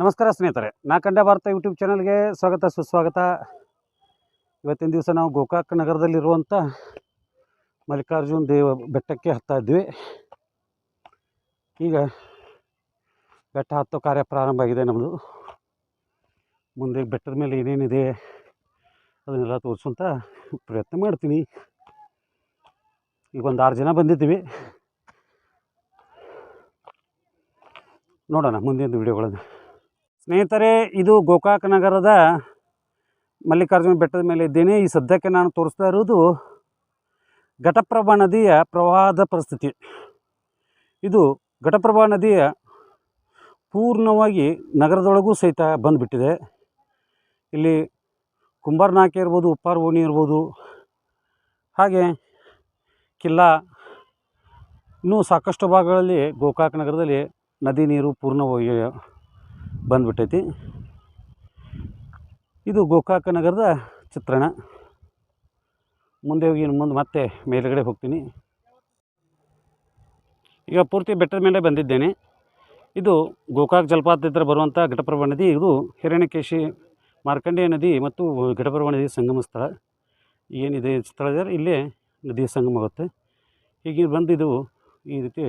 ನಮಸ್ಕಾರ ಸ್ನೇಹಿತರೆ, ನಾ ಕಂಡ ಭಾರತ ಯೂಟ್ಯೂಬ್ ಚಾನಲ್ಗೆ ಸ್ವಾಗತ, ಸುಸ್ವಾಗತ. ಇವತ್ತಿನ ದಿವಸ ನಾವು ಗೋಕಾಕ್ ನಗರದಲ್ಲಿರುವಂಥ ಮಲ್ಲಿಕಾರ್ಜುನ್ ದೇವ ಬೆಟ್ಟಕ್ಕೆ ಹತ್ತಾ ಇದ್ವಿ. ಈಗ ಬೆಟ್ಟ ಹತ್ತೋ ಕಾರ್ಯ ಪ್ರಾರಂಭ ಆಗಿದೆ ನಮ್ಮದು ಮುಂದೆ ಬೆಟ್ಟದ ಮೇಲೆ ಏನೇನಿದೆ ಅದನ್ನೆಲ್ಲ ತೋರಿಸುವಂಥ ಪ್ರಯತ್ನ ಮಾಡ್ತೀನಿ. ಈಗ ಒಂದು ಆರು ಜನ ಬಂದಿದ್ದೀವಿ. ನೋಡೋಣ ಮುಂದಿನ ವಿಡಿಯೋಗಳನ್ನು ಸ್ನೇಹಿತರೆ, ಇದು ಗೋಕಾಕ್ ನಗರದ ಮಲ್ಲಿಕಾರ್ಜುನ ಬೆಟ್ಟದ ಮೇಲೆ ಇದ್ದೇನೆ. ಈ ಸದ್ಯಕ್ಕೆ ನಾನು ತೋರಿಸ್ತಾ ಇರೋದು ಘಟಪ್ರಭಾ ನದಿಯ ಪ್ರವಾಹದ ಪರಿಸ್ಥಿತಿ. ಇದು ಘಟಪ್ರಭಾ ನದಿಯ ಪೂರ್ಣವಾಗಿ ನಗರದೊಳಗೂ ಸಹಿತ ಬಂದುಬಿಟ್ಟಿದೆ. ಇಲ್ಲಿ ಕುಂಬಾರನಾಕೆ ಇರ್ಬೋದು ಉಪ್ಪಾರ ಓಣಿ ಇರ್ಬೋದು, ಹಾಗೆ ಕಿಲ್ಲಾ, ಇನ್ನೂ ಸಾಕಷ್ಟು ಭಾಗಗಳಲ್ಲಿ ಗೋಕಾಕ್ ನಗರದಲ್ಲಿ ನದಿ ನೀರು ಪೂರ್ಣವಾಗಿ ಬಂದ್ಬಿಟ್ಟೈತಿ. ಇದು ಗೋಕಾಕ ನಗರದ ಚಿತ್ರಣ. ಮುಂದೆ ಹೋಗಿ ಮುಂದೆ ಮತ್ತೆ ಮೇಲುಗಡೆ ಹೋಗ್ತೀನಿ. ಈಗ ಪೂರ್ತಿ ಬೆಟ್ಟದ ಮೇಲೆ ಬಂದಿದ್ದೇನೆ. ಇದು ಗೋಕಾಕ್ ಜಲಪಾತ ಹತ್ರ ಬರುವಂಥ ಘಟಪ್ರಭಾ ನದಿ, ಇದು ಹಿರಣ್ಯಕೇಶಿ ಮಾರ್ಕಂಡೇಯ ನದಿ ಮತ್ತು ಘಟಪ್ರಭಾ ನದಿ ಸಂಗಮ ಸ್ಥಳ. ಏನಿದೆ ಸ್ಥಳ ಇದೆ ಇಲ್ಲೇ ನದಿ ಸಂಗಮ ಆಗುತ್ತೆ. ಹೀಗೆ ಬಂದು ಇದು ಈ ರೀತಿ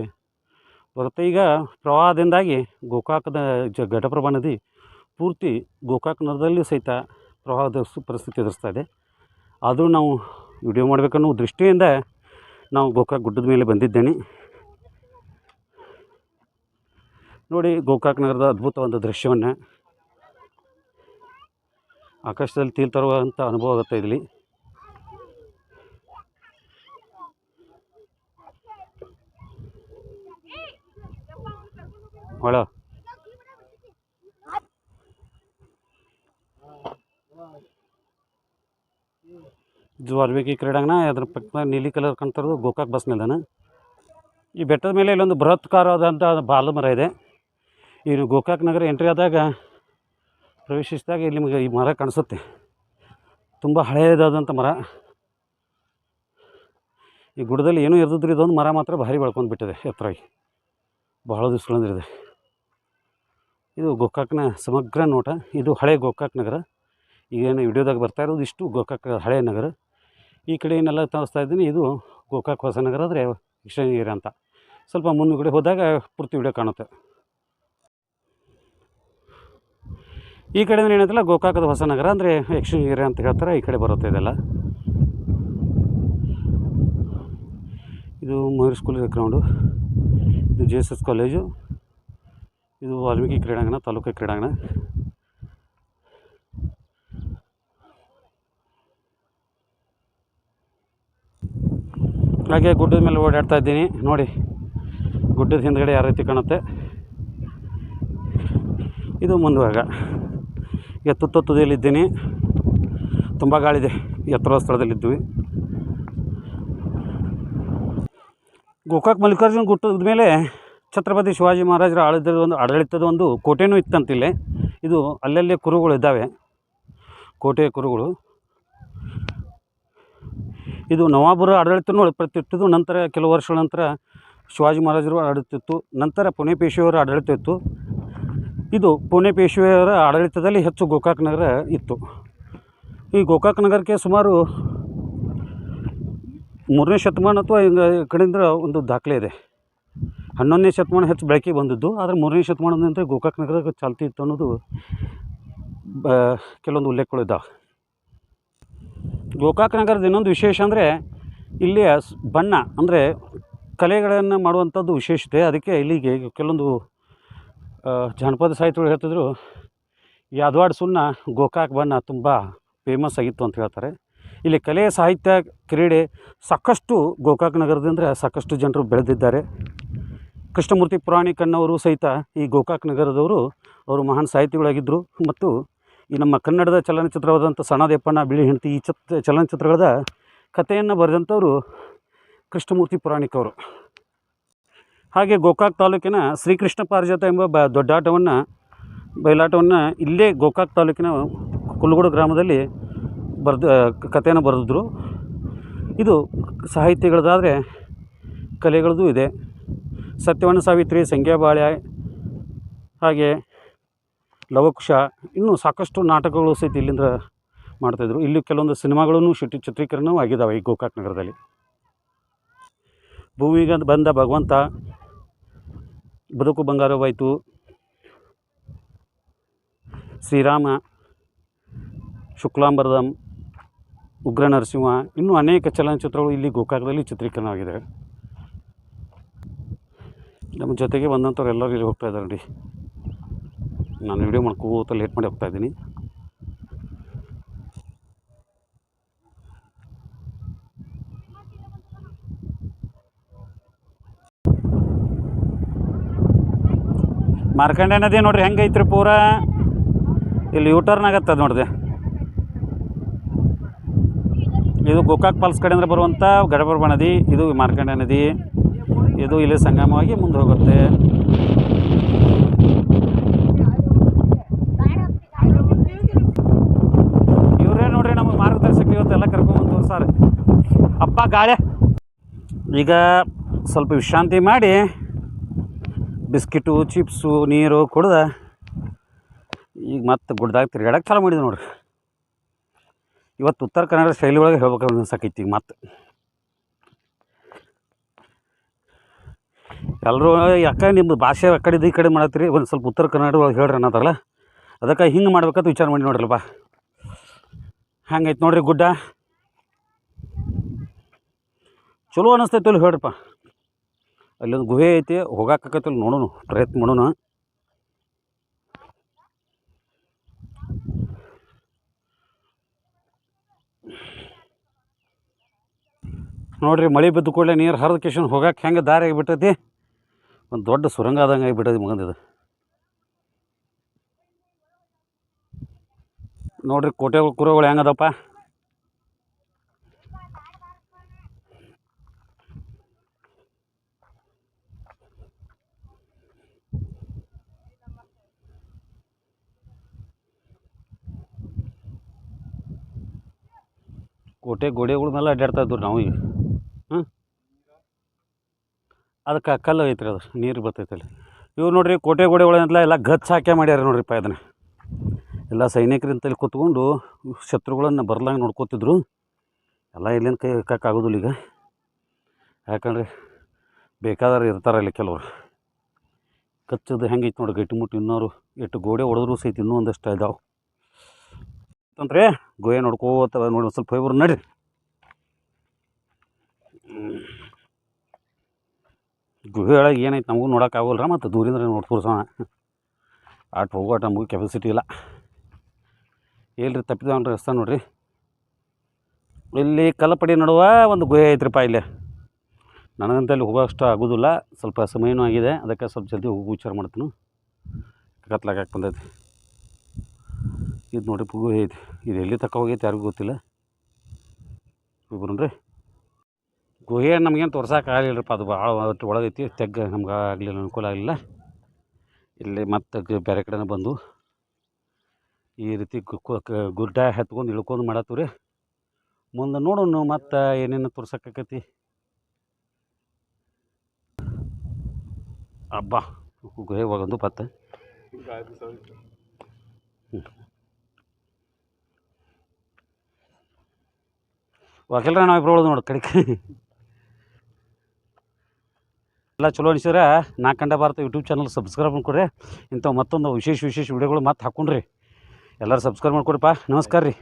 ಬರುತ್ತೆ. ಈಗ ಪ್ರವಾಹದಿಂದಾಗಿ ಗೋಕಾಕದ ಜ ಘಟಪ್ರಭಾ ನದಿ ಪೂರ್ತಿ ಗೋಕಾಕ್ ನಗರದಲ್ಲಿ ಸಹಿತ ಪ್ರವಾಹದ ಪರಿಸ್ಥಿತಿ ಎದುರಿಸ್ತಾ ಇದೆ. ಆದರೂ ನಾವು ವಿಡಿಯೋ ಮಾಡಬೇಕನ್ನೋ ದೃಷ್ಟಿಯಿಂದ ನಾವು ಗೋಕಾಕ್ ಗುಡ್ಡದ ಮೇಲೆ ಬಂದಿದ್ದೇನೆ. ನೋಡಿ ಗೋಕಾಕ್ ನಗರದ ಅದ್ಭುತವಾದ ದೃಶ್ಯವನ್ನು ಆಕಾಶದಲ್ಲಿ ತೀಲ್ತರುವಂಥ ಅನುಭವ ಆಗುತ್ತೆ ಇಲ್ಲಿ ಒಳ. ಇದು ಅರ್ವಿಕಿ ಕ್ರೀಡಾಂಗಣ, ಅದ್ರ ಪಕ್ಕ ನೀಲಿ ಕಲರ್ ಕಾಣ್ತಿರೋದು ಗೋಕಾಕ್ ಬಸ್ ನಿಲ್ದಾಣ. ಈ ಬೆಟ್ಟದ ಮೇಲೆ ಇಲ್ಲೊಂದು ಬೃಹತ್ಕಾರವಾದಂಥ ಬಾಲ ಮರ ಇದೆ. ಇದು ಗೋಕಾಕ್ ನಗರ ಎಂಟ್ರಿ ಆದಾಗ ಪ್ರವೇಶಿಸಿದಾಗ ಇಲ್ಲಿ ನಿಮಗೆ ಈ ಮರ ಕಾಣಿಸುತ್ತೆ. ತುಂಬ ಹಳೆಯದಾದಂಥ ಮರ. ಈ ಗುಡದಲ್ಲಿ ಏನೂ ಇರ್ದಿದ್ರೆ ಇದೊಂದು ಮರ ಮಾತ್ರ ಭಾರಿ ಬೆಳ್ಕೊಂಡು ಬಿಟ್ಟಿದೆ ಎತ್ತರಾಗಿ ಬಹಳ ದಿವ್ಸಗಳಿಂದ ಇದು. ಗೋಕಾಕ್ನ ಸಮಗ್ರ ನೋಟ. ಇದು ಹಳೆ ಗೋಕಾಕ್ ನಗರ. ಈಗೇನು ವಿಡಿಯೋದಾಗ ಬರ್ತಾ ಇರೋದು ಇಷ್ಟು ಗೋಕಾಕ್ ಹಳೆ ನಗರ. ಈ ಕಡೆ ಏನೆಲ್ಲ ತೋರಿಸ್ತಾ ಇದ್ದೀನಿ, ಇದು ಗೋಕಾಕ್ ಹೊಸ ನಗರ ಆದರೆ ಕೃಷ್ಣಗಿರಿ ಅಂತ. ಸ್ವಲ್ಪ ಮುಂದುಗಡೆ ಹೋದಾಗ ಪೂರ್ತಿ ವಿಡಿಯೋ ಕಾಣುತ್ತೆ. ಈ ಕಡೆ ಏನಂತಲ್ಲ, ಗೋಕಾಕದ ಹೊಸ ನಗರ ಅಂದರೆ ಯಕ್ಷಗಿರಿ ಅಂತ ಹೇಳ್ತಾರೆ, ಈ ಕಡೆ ಬರುತ್ತೆ ಇದೆಲ್ಲ. ಇದು ಮಯೂರ್ ಸ್ಕೂಲ್ ಗ್ರೌಂಡು ಇದು ಜೆ ಎಸ್ ಎಸ್ ಕಾಲೇಜು. ಇದು ವಾಲ್ಮೀಕಿ ಕ್ರೀಡಾಂಗಣ, ತಾಲೂಕು ಕ್ರೀಡಾಂಗಣ. ಹಾಗೆ ಗುಡ್ಡದ ಮೇಲೆ ಓಡಾಡ್ತಾ ಇದ್ದೀನಿ. ನೋಡಿ, ಗುಡ್ಡದ ಹಿಂದ್ಗಡೆ ಯಾವ ರೀತಿ ಕಾಣುತ್ತೆ. ಇದು ಮುಂದುವಾಗ. ಈಗ ತುದಿಯಲ್ಲಿದ್ದೀನಿ. ತುಂಬ ಗಾಳಿದೆ ಎತ್ತರದ ಸ್ಥಳದಲ್ಲಿದ್ದೀವಿ. ಗೋಕಾಕ್ ಮಲ್ಲಿಕಾರ್ಜುನ ಗುಟ್ಟದ ಮೇಲೆ ಛತ್ರಪತಿ ಶಿವಾಜಿ ಮಹಾರಾಜರ ಆಳಿದ ಒಂದು ಆಡಳಿತದ ಒಂದು ಕೋಟೆನೂ ಇತ್ತಂತಿಲ್ಲೇ. ಇದು ಅಲ್ಲಲ್ಲೇ ಕುರುಗಳು ಇದ್ದಾವೆ. ಕೋಟೆಯ ಕುರುಗಳು. ಇದು ನವಾಬರ ಆಡಳಿತನೂ ಒಳಪಡ್ತಿತ್ತು ನಂತರ ಕೆಲವು ವರ್ಷಗಳ ನಂತರ ಶಿವಾಜಿ ಮಹಾರಾಜರು ಆಡಳಿತಿತ್ತು ನಂತರ ಪುಣೆ ಪೇಶ್ವೆಯವರ ಆಡಳಿತ ಇತ್ತು. ಇದು ಪುಣೆ ಪೇಶ್ವೆಯವರ ಆಡಳಿತದಲ್ಲಿ ಹೆಚ್ಚು ಗೋಕಾಕ್ ನಗರ ಇತ್ತು. ಈ ಗೋಕಾಕ್ ನಗರಕ್ಕೆ ಸುಮಾರು ಮೂರನೇ ಶತಮಾನ ಅಥವಾ ಕಡೆಯಿಂದ ಒಂದು ದಾಖಲೆ ಇದೆ. ಹನ್ನೊಂದನೇ ಶತಮಾನ ಹೆಚ್ಚು ಬೆಳಕಿಗೆ ಬಂದದ್ದು, ಆದರೆ ಮೂರನೇ ಶತಮಾನದಿಂದ ಗೋಕಾಕ್ ನಗರದಾಗ ಚಾಲ್ತಿ ಇತ್ತು ಅನ್ನೋದು, ಬ, ಕೆಲವೊಂದು ಉಲ್ಲೇಖಗಳು ಇದ್ದಾವೆ. ಗೋಕಾಕ್ ನಗರದ ಇನ್ನೊಂದು ವಿಶೇಷ ಅಂದರೆ, ಇಲ್ಲಿಯ ಬಣ್ಣ ಅಂದರೆ ಕಲೆಗಳನ್ನು ಮಾಡುವಂಥದ್ದು ವಿಶೇಷತೆ. ಅದಕ್ಕೆ ಇಲ್ಲಿಗೆ ಕೆಲವೊಂದು ಜಾನಪದ ಸಾಹಿತ್ಯಗಳು ಹೇಳ್ತಿದ್ರು, ಯಾದವಾಡ ಸುಣ್ಣ ಗೋಕಾಕ್ ಬಣ್ಣ ತುಂಬ ಫೇಮಸ್ ಆಗಿತ್ತು ಅಂತ ಹೇಳ್ತಾರೆ. ಇಲ್ಲಿ ಕಲೆ ಸಾಹಿತ್ಯ, ಕ್ರೀಡೆ ಸಾಕಷ್ಟು ಗೋಕಾಕ್ ನಗರದಿಂದ ಸಾಕಷ್ಟು ಜನರು ಬೆಳೆದಿದ್ದಾರೆ. ಕೃಷ್ಣಮೂರ್ತಿ ಪುರಾಣಿಕನ್ನವರು ಸಹಿತ ಈ ಗೋಕಾಕ್ ನಗರದವರು ಅವರು ಮಹಾನ್ ಸಾಹಿತಿಗಳಾಗಿದ್ದರು ಮತ್ತು ಈ ನಮ್ಮ ಕನ್ನಡದ ಚಲನಚಿತ್ರವಾದಂಥ ಸಣ್ಣದೇಪಣ್ಣ ಬಿಳಿ ಹೆಂಡತಿ ಈ ಚಿತ್ ಚಲನಚಿತ್ರಗಳ ಕಥೆಯನ್ನು ಬರೆದಂಥವರು ಕೃಷ್ಣಮೂರ್ತಿ ಪುರಾಣಿಕವರು ಹಾಗೆ ಗೋಕಾಕ್ ತಾಲೂಕಿನ ಶ್ರೀಕೃಷ್ಣ ಪಾರಿಜಾತ ಎಂಬ ಬ ದೊಡ್ಡಾಟವನ್ನು ಬಯಲಾಟವನ್ನು ಇಲ್ಲೇ ಗೋಕಾಕ್ ತಾಲೂಕಿನ ಕುಲ್ಗೋಡು ಗ್ರಾಮದಲ್ಲಿ ಬರೆದ ಕಥೆಯನ್ನು ಬರೆದಿದ್ರು. ಇದು ಸಾಹಿತ್ಯಗಳದಾದರೆ ಕಲೆಗಳದ್ದು ಇದೆ. ಸತ್ಯವನ್ನ ಸಾವಿತ್ರಿ ಸಂಗ್ಯಾ ಬಾಳ್ಯ ಹಾಗೆ ಲವಕುಶ, ಇನ್ನೂ ಸಾಕಷ್ಟು ನಾಟಕಗಳು ಸಹಿತ ಇಲ್ಲಿಂದ ಮಾಡ್ತಾಯಿದ್ರು ಇಲ್ಲಿ ಕೆಲವೊಂದು ಸಿನಿಮಾಗಳನ್ನು ಶೂಟಿ ಚಿತ್ರೀಕರಣವೂ ಆಗಿದ್ದಾವೆ ಈ ಗೋಕಾಕ್ ನಗರದಲ್ಲಿ. ಭೂಮಿಗೆ ಬಂದ ಭಗವಂತ ಬದುಕು ಬಂಗಾರವಾಯಿತು. ಶ್ರೀರಾಮ, ಶುಕ್ಲಾಂಬರದಂ, ಉಗ್ರ ನರಸಿಂಹ, ಇನ್ನೂ ಅನೇಕ ಚಲನಚಿತ್ರಗಳು ಇಲ್ಲಿ ಗೋಕಾಕದಲ್ಲಿ ಚಿತ್ರೀಕರಣವಾಗಿದ್ದಾವೆ ನಮ್ಮ ಜೊತೆಗೆ ಬಂದಂಥವ್ರು ಎಲ್ಲರೂ ಇಲ್ಲಿ ಹೋಗ್ತಾ ಇದ್ದಾರೆ ನೋಡಿ. ನಾನು ವಿಡಿಯೋ ಮಾಡ್ಕೋತ ಲೇಟ್ ಮಾಡಿ ಹೋಗ್ತಾ ಇದ್ದೀನಿ. ಮಾರ್ಕಂಡೆ ನದಿ ನೋಡ್ರಿ, ಹೆಂಗೈತ್ರಿ ಪೂರ? ಇಲ್ಲಿ ಯೂಟರ್ನ್ ಆಗತ್ತದ ನೋಡಿದೆ ಇದು ಗೋಕಾಕ್ ಪಾಲ್ಸ್ ಕಡೆಯಿಂದ ಬರುವಂಥ ಗಡಬರ್ಬ ನದಿ, ಇದು ಮಾರ್ಕಂಡೆ ನದಿ. ಇದು ಇಲ್ಲಿ ಸಂಗಮವಾಗಿ ಮುಂದೆ ಹೋಗುತ್ತೆ. ಇವರೇ ನೋಡ್ರಿ ನಮಗೆ ಮಾರ್ಗದರ್ಶಕ ಇವತ್ತು ಎಲ್ಲ ಕರ್ಕೊಂಬಂದು ಸರ್ ಅಪ್ಪ ಗಾಳೆ. ಈಗ ಸ್ವಲ್ಪ ವಿಶ್ರಾಂತಿ ಮಾಡಿ ಬಿಸ್ಕಿಟು, ಚಿಪ್ಸು, ನೀರು ಕುಡ್ದು ಈಗ ಮತ್ತೆ ಗುಡ್ದಾಗ ತಿರ್ಗಾಡಕ್ಕೆ ಚಾಲು ಮಾಡಿದೆ ನೋಡ್ರಿ. ಇವತ್ತು ಉತ್ತರ ಕನ್ನಡ ಶೈಲಿ ಒಳಗೆ ಹೇಳ್ಬೇಕು ಅನ್ಸಕೈತಿ ಈಗ ಮತ್ತೆ. ಎಲ್ಲರೂ ಯಾಕೆ ನಿಮ್ಮ ಭಾಷೆ ಆ ಕಡೆ ಈ ಕಡೆ ಮಾಡತ್ತೀರಿ? ಒಂದು ಸ್ವಲ್ಪ ಉತ್ತರ ಕನ್ನಡ ಒಳಗೆ ಹೇಳ್ರಿ ಅನ್ನೋದಲ್ಲ ಅದಕ್ಕೆ ಹಿಂಗೆ ಮಾಡ್ಬೇಕಂತ ವಿಚಾರ ಮಾಡಿ ನೋಡ್ರಲ್ಲಪ್ಪ. ಹಂಗೈತೆ ನೋಡ್ರಿ ಗುಡ್ಡ? ಚಲೋ ಅನ್ನಿಸ್ತೈತಿ ಅಲ್ಲಿ ಹೇಳ್ರಪ್ಪ. ಅಲ್ಲೊಂದು ಗುಹೆ ಐತಿ ಹೋಗಾಕತ್ತಲ್ಲಿ ನೋಡೋಣ, ಪ್ರಯತ್ನ ಮಾಡೋಣ. ನೋಡ್ರಿ ಮಳೆ ಬಿದ್ದು ಕೂಡಲೇ ನೀರು ಹರಿದ ಕಿಶನ್ ಹೋಗಕ್ಕೆ ಹೆಂಗೆ ದಾರಿ ಆಗಿಬಿಟ್ಟೈತಿ? ಒಂದು ದೊಡ್ಡ ಸುರಂಗ ಆದಂಗೆ ಆಗಿಬಿಟ್ಟೈತಿ ಮಗಂದಿದು ನೋಡ್ರಿ ಕೋಟೆ ಕುರಗಳು ಹೆಂಗದಪ್ಪ? ಕೋಟೆ ಗೋಡೆಗಳ ಮೇಲೆ ಅಡ್ಡಾಡ್ತಾ ಇದ್ವಿ ನಾವು ಈಗ. ಅದಕ್ಕೆ ಕಲ್ಲು ಐತ್ರಿ ಅದು, ನೀರು ಬರ್ತೈತೆ ಅಲ್ಲಿ. ಇವು ನೋಡ್ರಿ ಕೋಟೆ ಗೋಡೆಗಳನ್ನೆಲ್ಲ ಎಲ್ಲ ಗಚ್ಚ ಹಾಕಿ ಮಾಡ್ಯಾರ ನೋಡ್ರಿಪ್ಪ ಇದನ್ನು. ಎಲ್ಲ ಸೈನಿಕರಿಂದ ಇಲ್ಲಿ ಕೂತ್ಕೊಂಡು ಶತ್ರುಗಳನ್ನು ಬರ್ಲಂಗೆ ನೋಡ್ಕೋತಿದ್ರು. ಎಲ್ಲ ಇಲ್ಲಿಂದ ಕೈ ಹಾಕೋಕ್ಕಾಗೋದಿಲ್ಲ ಈಗ. ಯಾಕಂದ್ರೆ ಬೇಕಾದ್ರೆ ಇರ್ತಾರೆ ಇಲ್ಲಿ ಕೆಲವರು. ಕಚ್ಚದು ಹೆಂಗೈತೆ ನೋಡಿ ಗಟ್ಟಿ ಮುಟ್ಟು ಇನ್ನೋರು, ಎಷ್ಟು ಗೋಡೆ ಹೊಡೆದ್ರು ಸಹಿತ ಇನ್ನೂ ಒಂದಷ್ಟು ಇದಾವೆ. ಅಂತಂದ್ರೆ ಗೋಡೆ ನೋಡ್ಕೋತ ನೋಡಿ ಸ್ವಲ್ಪ ಇವರು ನಡ್ರಿ. ಗುಹೆ ಒಳಗೆ ಏನೈತೆ ನಮಗೂ ನೋಡೋಕ್ಕಾಗಲ್ಲ ಮತ್ತು ದೂರಿಂದ ನೋಡಿ ತೋರಿಸೋಣ. ಆಟ ಹೋಗೋಟ ನಮಗೂ ಕೆಪಾಸಿಟಿ ಇಲ್ಲ. ಎಲ್ರಿ ತಪ್ಪಿದವನ್ರಿ ರಸ್ತೆ ನೋಡಿರಿ. ಇಲ್ಲಿ ಕಲ್ಲಪಡಿ ನಡುವ ಒಂದು ಗುಹೆ ಐತ್ರಿಪ್ಪ ಇಲ್ಲಿ. ನನಗಂತ ಅಲ್ಲಿ ಹೋಗೋಷ್ಟು ಆಗೋದಿಲ್ಲ. ಸ್ವಲ್ಪ ಸಮಯನೂ ಆಗಿದೆ. ಅದಕ್ಕೆ ಸ್ವಲ್ಪ ಜಲ್ದಿ ಹೋಗಿ ವಿಚಾರ ಮಾಡ್ತೀನಿ. ಕತ್ಲಾಗಕ್ಕೆ ಬಂದೈತಿ. ಇದು ನೋಡಿ ಗುಹೆ ಐತಿ. ಇದು ಎಲ್ಲಿ ತಕ್ಕ ಹೋಗೈತೆ ಯಾರಿಗೂ ಗೊತ್ತಿಲ್ಲ. ಇಬ್ಬರು ಗುಹೆ ನಮಗೇನು ತೋರ್ಸಕ್ಕೆ ಆಗಲಿಲ್ಲಪ್ಪ ಅದು ಭಾಳ ಒಟ್ಟು ಒಳಗೈತಿ, ತೆಗ್ಗ ನಮ್ಗೆ ಆಗಲಿಲ್ಲ, ಅನುಕೂಲ ಆಗಲಿಲ್ಲ. ಇಲ್ಲಿ ಮತ್ತೆ ಬೇರೆ ಕಡೆನೇ ಬಂದು ಈ ರೀತಿ ಗುಡ್ಡ ಹತ್ಕೊಂಡು ಇಳ್ಕೊಂಡು ಮಾಡತ್ತೀವಿ ರೀ ಮುಂದೆ ನೋಡೋಣ ಮತ್ತೆ ಏನೇನು ತೋರ್ಸಕ್ಕಾಕತಿ ಹಬ್ಬ ಗುಹೆ ಹೋಗಂದು ಪತ್ತೆ. ವಕೀಲರ ನಾವು ಇಬ್ರು ನೋಡಿ ಕಡಿಕೆ. ಎಲ್ಲ ಚಲೋ ಅನಿಸಿದ್ರೆ ನಾಲ್ಕಂಡ ಭಾರತ ಯೂಟ್ಯೂಬ್ ಚಾನಲ್ ಸಬ್ಸ್ಕ್ರೈಬ್ ಮಾಡ್ಕೊಡ್ರಿ. ಇಂಥವು ಮತ್ತೊಂದು ವಿಶೇಷ ವಿಶೇಷ ವಿಡಿಯೋಗಳು ಮತ್ತೆ ಹಾಕ್ಕೊಂಡ್ರಿ ಎಲ್ಲರೂ ಸಬ್ಸ್ಕ್ರೈಬ್ ಮಾಡ್ಕೊಡ್ರಿಪ್ಪ. ನಮಸ್ಕಾರ ರೀ.